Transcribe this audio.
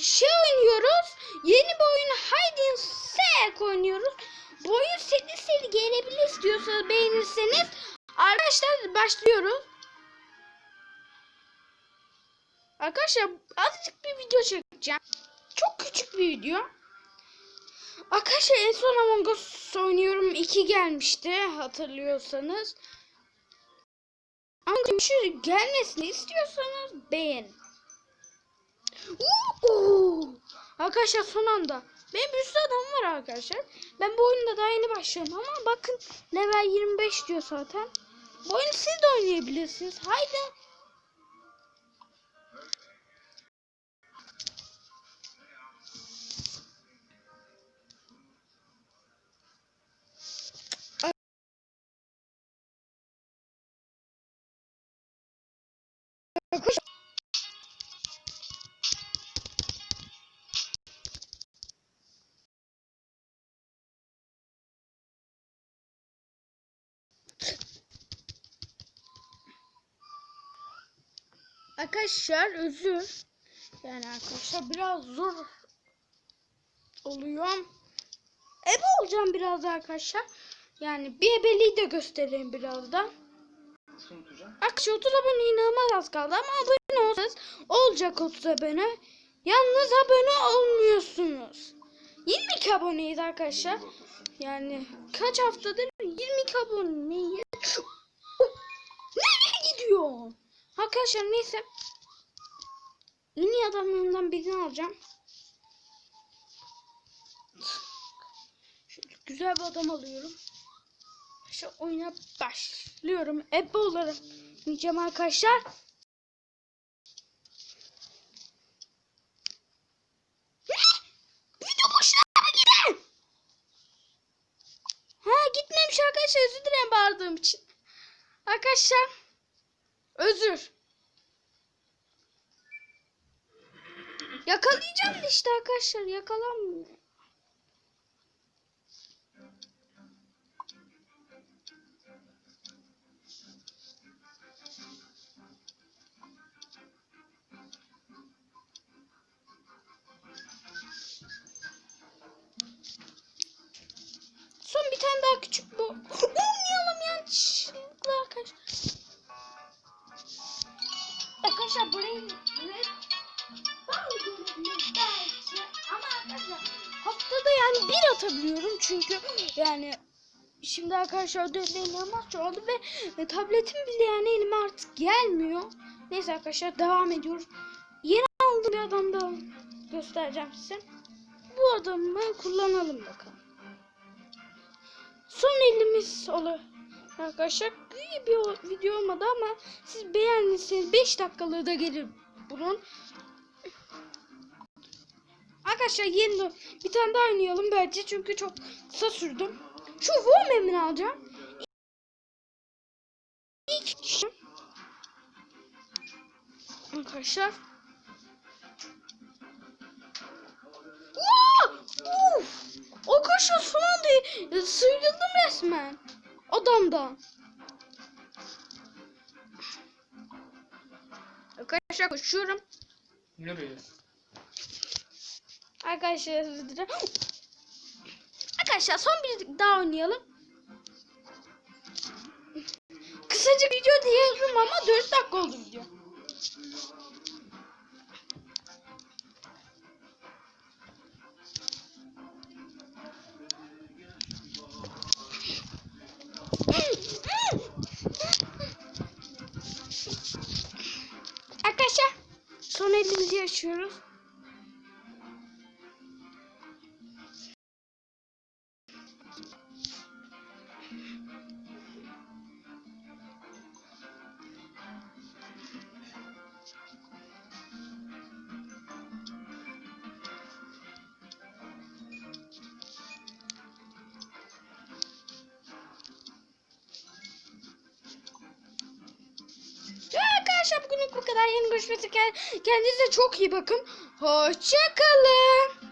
şey oynuyoruz. Yeni bir oyun Hide Seek oynuyoruz. Bu oyun seri seri gelebilir istiyorsanız beğenirseniz. Arkadaşlar başlıyoruz. Arkadaşlar azıcık bir video çekeceğim. Çok küçük bir video. Arkadaşlar en son Among Us oynuyorum 2 gelmişti hatırlıyorsanız. Among Us gelmesini istiyorsanız beğenin. Uuu! Arkadaşlar son anda. Benim bir sürü adam var arkadaşlar. Ben bu oyunda daha yeni başlıyorum ama bakın level 25 diyor zaten. Bu oyunu siz de oynayabilirsiniz. Haydi. Arkadaşlar Arkadaşlar özür. Yani arkadaşlar biraz zor oluyor. Ebe olacağım biraz arkadaşlar. Yani bir ebeliği de göstereyim birazdan. Arkadaşlar 30 abone inanılmaz az kaldı ama abone olsanız olacak 30 abone. Yalnız abone olmuyorsunuz. 22 aboneyiz arkadaşlar. Yani kaç haftadır 22 aboneyiz. Oh, Nereye gidiyor? Arkadaşlar neyse. İyi adamlarından birini alacağım. Şöyle güzel bir adam alıyorum. Şu oyuna başlıyorum. Ebbe olarak oynayacağım arkadaşlar. Gitmemiş arkadaşlar özür dilerim bağırdığım için. Arkadaşlar özür. Yakalayacağım işte arkadaşlar yakalanmıyor. Yani bir atabiliyorum çünkü yani şimdi arkadaşlar ödevlerim inanılmaz çoğaldı ve tabletim bile yani elime artık gelmiyor. Neyse arkadaşlar devam ediyoruz. Yeni aldığım bir adam da göstereceğim size. Bu adamı kullanalım bakalım. Son elimiz olur. Arkadaşlar iyi bir video olmadı ama siz beğendiyseniz 5 dakikalığı da gelir bunun. Arkadaşlar yeni bir tane daha oynayalım bence çünkü çok kısa sürdüm. Şu Woman'ı alacağım. İlk kişi. Arkadaşlar. Uf! Arkadaşlar son anda e, sıyrıldım resmen. Adamdan. Arkadaşlar koşuyorum. Nereye? Arkadaşlar. Arkadaşlar son bir daha oynayalım. Kısacık video diyelim ama 4 dakika oldu video. Arkadaşlar son elimizi açıyoruz. arkadaşlar bugünlük bu kadar. Yeni görüşmek üzere. Kendinize çok iyi bakın. Hoşçakalın.